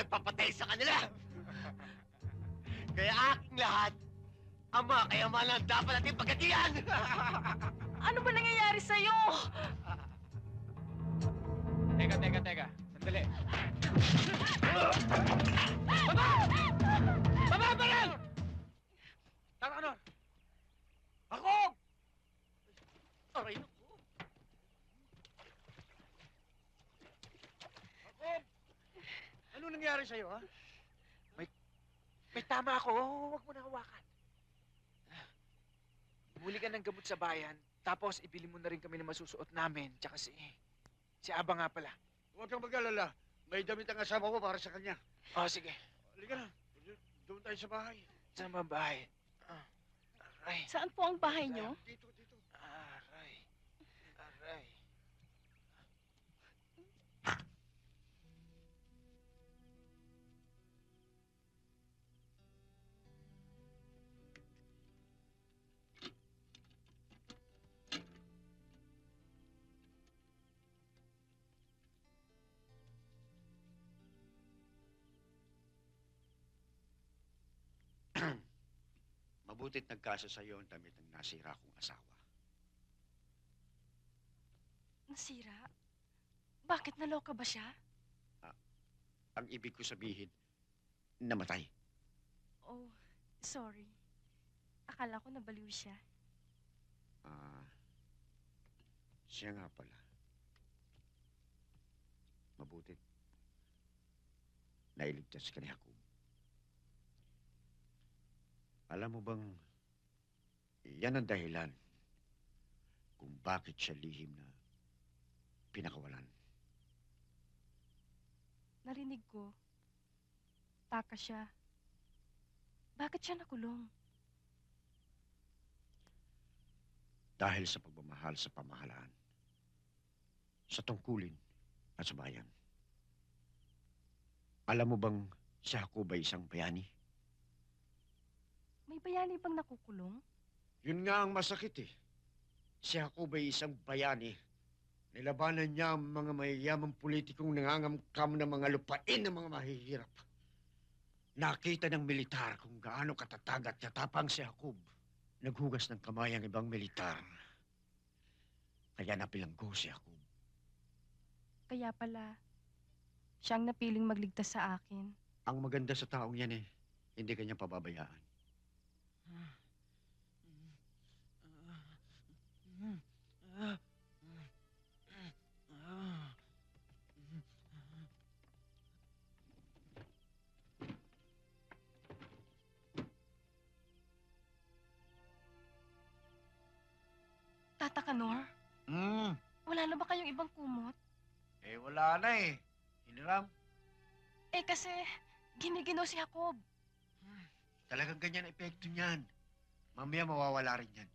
nagpapatay sa kanila. Kaya aking lahat, ama, kayamanan dapat natin pagkatiyan. Ano ba nangyayari sa'yo? Teka, teka, teka. Sandali. Baba pa rin! Tara, ano? Ako! Aray naku. Ano nangyari sa'yo, ha? May, may tama ako. Huwag mo na hawakan. Bumuli ka ng gamot sa bayan, tapos ibili mo na rin kami ng masusuot namin, tsaka si... Si Aba nga pala. Huwag kang mag-alala. May damit ang asawa ko para sa kanya. Oh, sige. Halika na. Doon tayo sa bahay. Saan ba ang bahay? Ah, aray. Saan po ang bahay niyo? Dito, dito. Mabutit nagkasa sa iyo ang damit ng nasira kong asawa. Nasira? Bakit naloka ba siya? Ang ibig ko sabihin, namatay. Oh, sorry. Akala ko nabaliw siya. Ah, siya nga pala. Mabutit. Nailigtas ka ni Jacob. Alam mo bang, yan ang dahilan kung bakit siya lihim na pinakawalan. Narinig ko. Taka siya. Bakit siya nakulong? Dahil sa pagmamahal sa pamahalaan, sa tungkulin at sa bayan. Alam mo bang si Jacob ay isang bayani? May bayani bang nakukulong? Yun nga ang masakit eh. Si Jacob ay isang bayani. Nilabanan niya ang mga mayayamang politikong nangangamkam ng mga lupain ng mga mahihirap. Nakita ng militar kung gaano katatag at katapang si Jacob. Naghugas ng kamay ang ibang militar. Kaya napilanggo si Jacob. Kaya pala, siyang napiling magligtas sa akin. Ang maganda sa taong yan eh, hindi kanya pababayaan. Tata Kanor, Hmm, wala na ba kayong ibang kumot? eh wala na eh. Hiniram. Eh kasi, giniginaw si Jacob. Talagang ganyan ang epekto niyan. Mamaya mawawala rin yan.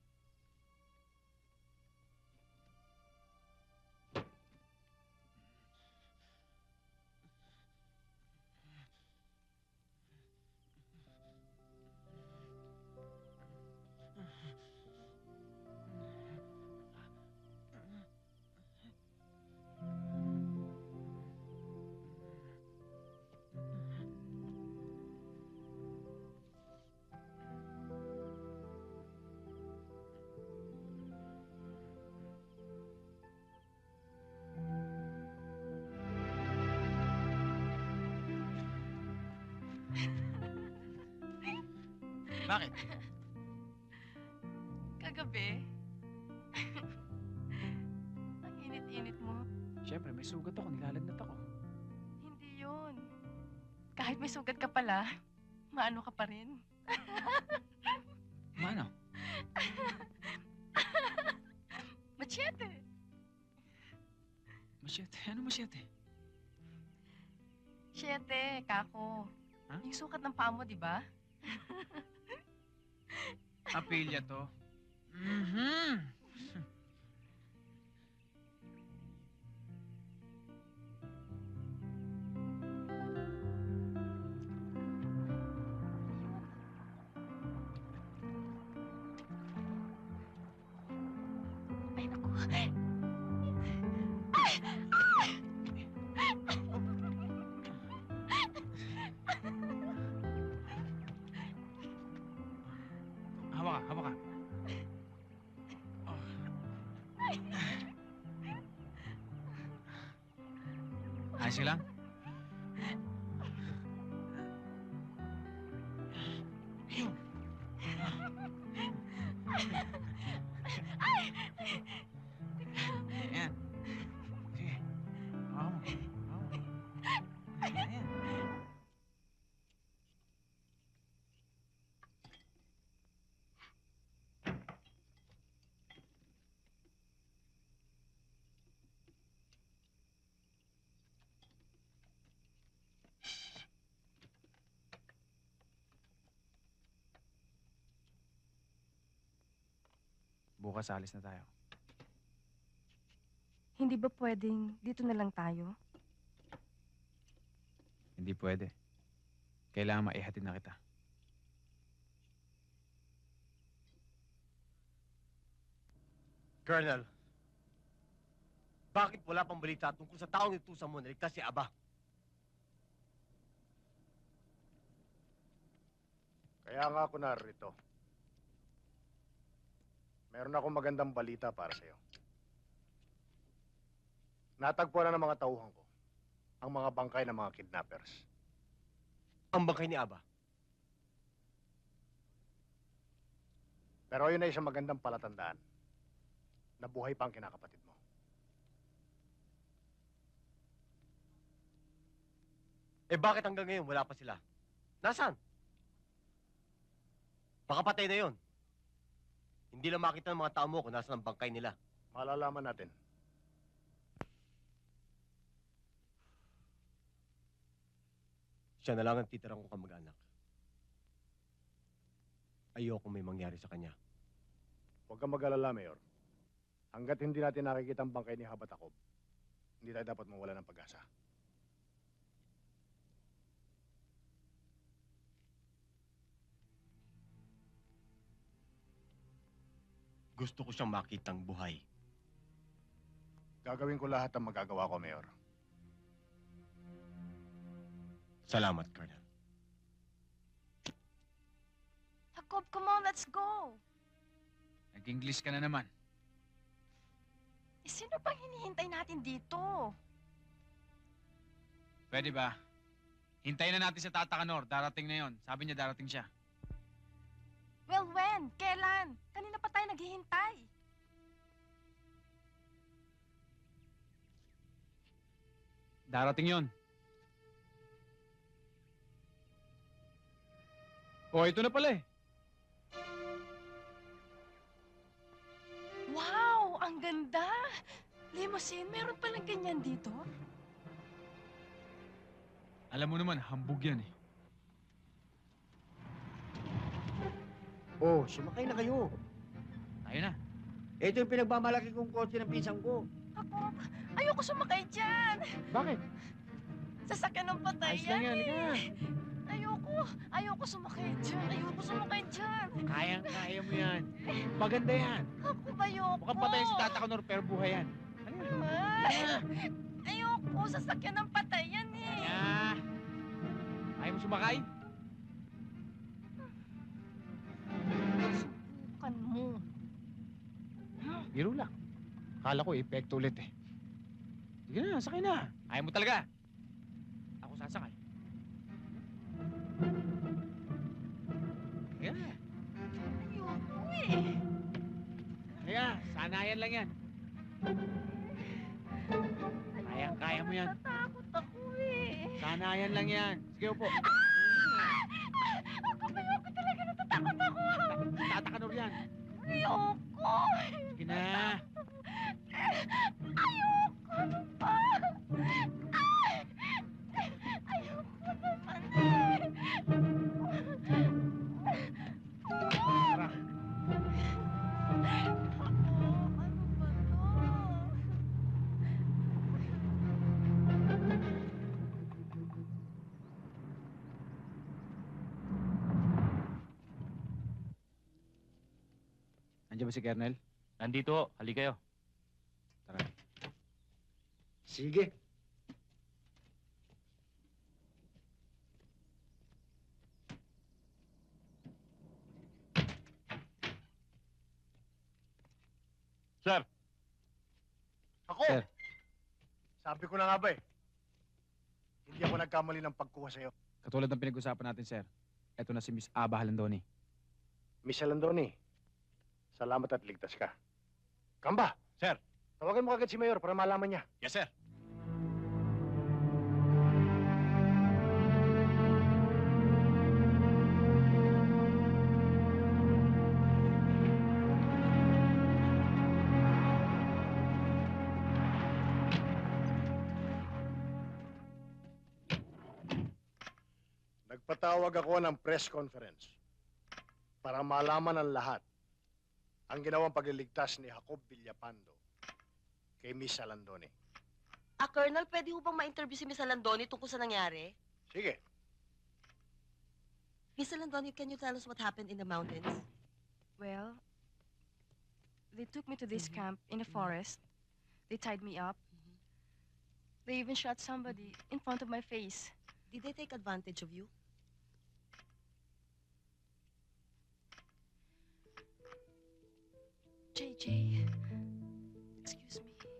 Bakit? Kagabi. Ang init-init mo. Siyempre, may sugat ako. Nilalagnat ako. Hindi yun. Kahit may sugat ka pala, maano ka pa rin. Mano? Machete. Masyete. Ano masyete? Siyete, kako. Ha? Yung sukat ng paa mo, di ba? Apilya to. Mhm. Ayos lang? Bukas alis na tayo. Hindi ba pwedeng dito na lang tayo? Hindi pwede. Kailangan maihatid na kita. Colonel, bakit wala pang balita tungkol sa taong itusan mo na ligtas si Aba? Kaya nga ako narito. Meron akong magandang balita para sa'yo. Natagpuan na ng mga tauhan ko ang mga bangkay ng mga kidnappers. Ang bangkay ni Aba. Pero yun ay isang magandang palatandaan na buhay pa ang kinakapatid mo. Eh bakit hanggang ngayon wala pa sila? Nasaan? Baka patay na yon. Hindi lang makita ng mga tao mo kung nasaan ang bangkay nila. Malalaman natin. Siya na lang ang titirang kong kamag-anak. Ayoko may mangyari sa kanya. Huwag kang mag-alala, Mayor. Hanggat hindi natin nakikita ang bangkay ni Habatakob, hindi tayo dapat mawala ng pag-asa. Gusto ko siyang makitang buhay. Gagawin ko lahat ang magagawa ko, Mayor. Salamat, Colonel. Jacob, come on, let's go! Nag-English ka na naman. Eh, sino pang hinihintay natin dito? Pwede ba? Hintayin na natin sa Tata Kanor. Darating na yon. Sabi niya darating siya. Well, when? Kailan? Kanina pa tayo naghihintay. Darating yon. Oh, ito na pala eh. Wow! Ang ganda! Limousine, meron palang ganyan dito? Alam mo naman, hambog yan eh. Oh, sumakay na kayo. Tayo na. Ito yung pinagmamalaki kong kotse ng pinsan ko. Jacob, ayoko sumakay dyan! Bakit? Sasakyan ng patay Ayos lang yan, halika na. Ayoko! Ayoko sumakay dyan! Ayoko sumakay dyan! Kayang-kaya mo yan. Maganda yan. Jacob, ayoko! Mukhang patay si Tata Kanor, pero buhay yan. Ay, ayoko! Sasakyan ng patay yan eh! Kaya. Ayaw mo sumakay? Biro lang. Akala ko epekto ulit eh. Sige na, sakay na. Ayaw mo talaga. Ako sasakay. Sige na. Ayoko eh! Kaya, sanayan lang yan. Kayang-kaya mo yan. Natatakot ako eh! Sanayan lang yan. Sige upo. Ako ba ayoko talaga natatakot ako! Tata Kanor yan. Ayoko! Sige na. Ayoko! Ano ba? Ay! Ayoko naman eh! Tara. Nandiyan ba si Kernel? Nandito, hali kayo. Sige. Ako! Sir. Sabi ko na nga ba eh. Hindi ako nagkamali ng pagkuha sa'yo. Katulad ng pinag-usapan natin, sir. Eto na si Miss Aba Halandoni. Miss Alandoni, salamat at ligtas ka. Kamba! Sir. Tawagan mo agad si Mayor para malaman niya. Yes, sir. Nagpatawag ako ng press conference para malaman ng lahat ang ginawang pagliligtas ni Jacob Villapando kay Miss Alandoni. Ah, Colonel, pwede ho bang ma-interview si Miss Alandoni tungkol sa nangyari? Sige, Miss Alandoni, can you tell us what happened in the mountains? Well, they took me to this camp in the forest. They tied me up. They even shot somebody in front of my face. Did they take advantage of you? JJ, excuse me.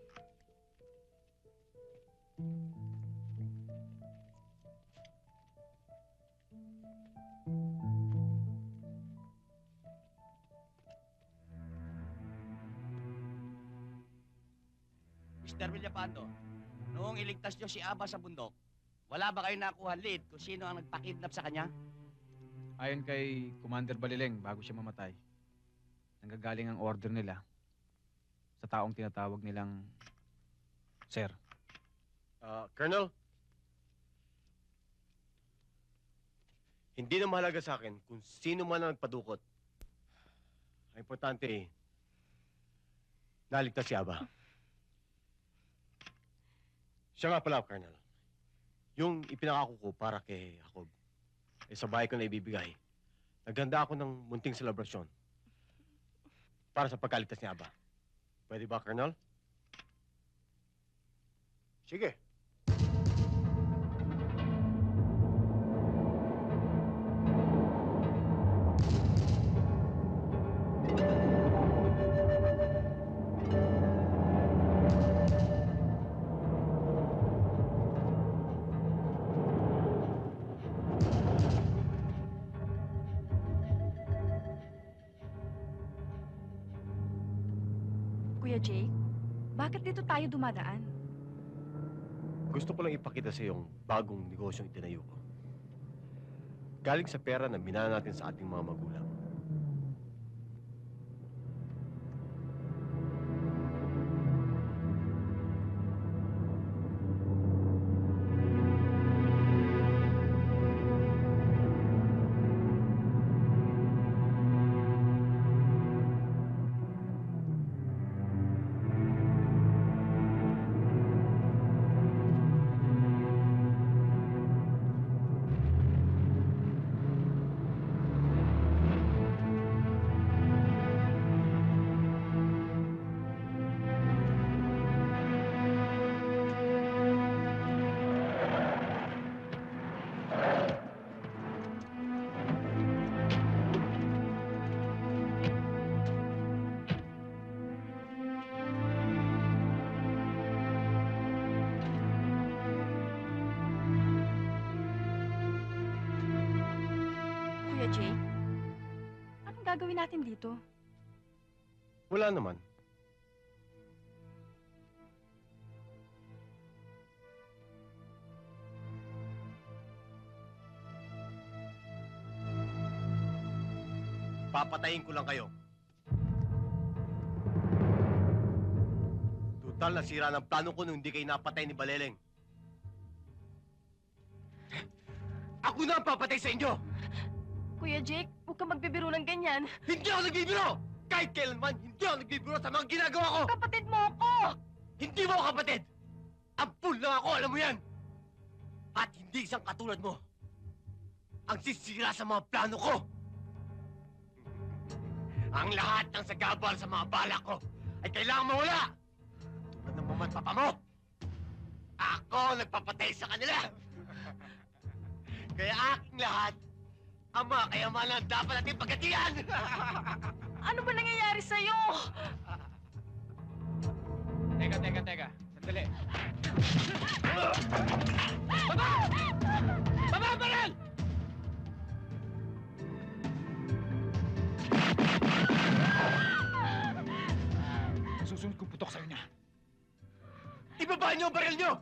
Mr. Villapando, noong iligtas niyo si Aba sa bundok, wala ba kayo nakuha lead kung sino ang nagpakidnap sa kanya? Ayon kay Commander Balileng, bago siya mamatay, nanggagaling ang order nila sa taong tinatawag nilang Sir. Ah, Colonel? Hindi na mahalaga sa akin kung sino man ang nagpadukot. Ang importante eh, naligtas si Aba. Siya nga pala, Colonel. Yung ipinangako ko para kay Jacob, eh sa bahay ko na ibibigay. Naghanda ako ng munting selebrasyon para sa pagkaligtas ni Aba. Pwede ba, Colonel? sige. Dito tayo dumadaan? Gusto ko lang ipakita sa yung bagong negosyong itinayo ko. Galing sa pera na minana natin sa ating mga magulang. Kuya Jake, anong gagawin natin dito? Wala naman. Papatayin ko lang kayo. Total nasira ng plano ko nung hindi kayo napatay ni Baleleng. Ako na ang papatay sa inyo! Kuya Jake, huwag ka magbibiro ng ganyan. Hindi ako nagbibiro! Kahit kailanman, hindi ako nagbibiro sa mga ginagawa ko! Kapatid mo ako! Hindi mo ako kapatid! Ampul lang ako, alam mo yan! At hindi isang katulad mo ang sisira sa mga plano ko! Ang lahat ng sagabal sa mga balak ko ay kailangang mawala! Tulad ng mama at papa mo! Ako ang nagpapatay sa kanila! Kaya aking lahat, ang mga kayamanan dapat natin pagkatiyan! Ano ba nangyayari sa'yo? Teka, teka, teka. Dali. Baba! Baba, baril! Susunod kong putok sa kanya. Ibaba niyo ang baril niyo!